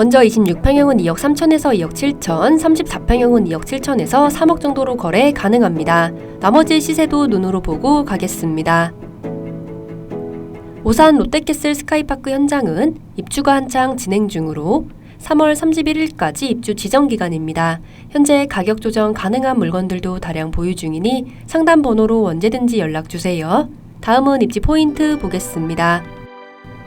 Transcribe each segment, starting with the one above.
먼저 26평형은 2억 3천에서 2억 7천, 34평형은 2억 7천에서 3억 정도로 거래 가능합니다. 나머지 시세도 눈으로 보고 가겠습니다. 오산 롯데캐슬 스카이파크 현장은 입주가 한창 진행 중으로 3월 31일까지 입주 지정 기간입니다. 현재 가격 조정 가능한 물건들도 다량 보유 중이니 상담 번호로 언제든지 연락 주세요. 다음은 입지 포인트 보겠습니다.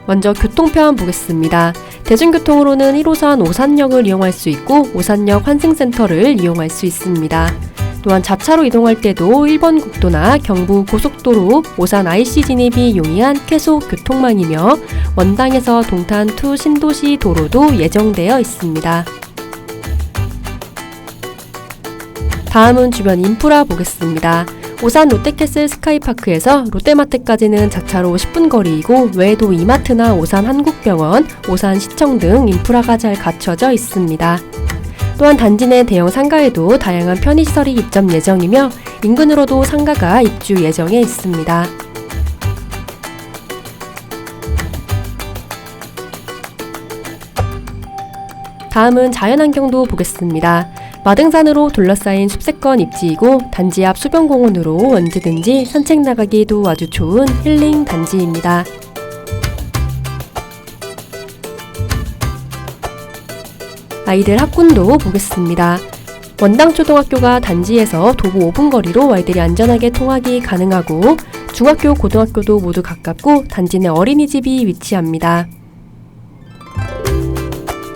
먼저 교통편 보겠습니다. 대중교통으로는 1호선 오산역을 이용할 수 있고 오산역 환승센터를 이용할 수 있습니다. 또한 자차로 이동할 때도 1번 국도나 경부 고속도로 오산 IC 진입이 용이한 쾌속 교통망이며 원당에서 동탄 투 신도시 도로도 예정되어 있습니다. 다음은 주변 인프라 보겠습니다. 오산 롯데캐슬 스카이파크에서 롯데마트까지는 자차로 10분 거리이고 외에도 이마트나 오산 한국병원, 오산 시청 등 인프라가 잘 갖춰져 있습니다. 또한 단지 내 대형 상가에도 다양한 편의시설이 입점 예정이며 인근으로도 상가가 입주 예정에 있습니다. 다음은 자연환경도 보겠습니다. 마등산으로 둘러싸인 숲세권 입지이고 단지 앞 수변공원으로 언제든지 산책 나가기에도 아주 좋은 힐링 단지입니다. 아이들 학군도 보겠습니다. 원당초등학교가 단지에서 도보 5분 거리로 아이들이 안전하게 통학이 가능하고 중학교, 고등학교도 모두 가깝고 단지 내 어린이집이 위치합니다.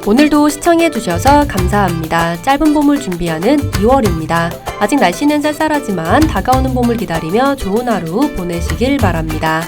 오늘도 시청해주셔서 감사합니다. 짧은 봄을 준비하는 2월입니다. 아직 날씨는 쌀쌀하지만 다가오는 봄을 기다리며 좋은 하루 보내시길 바랍니다.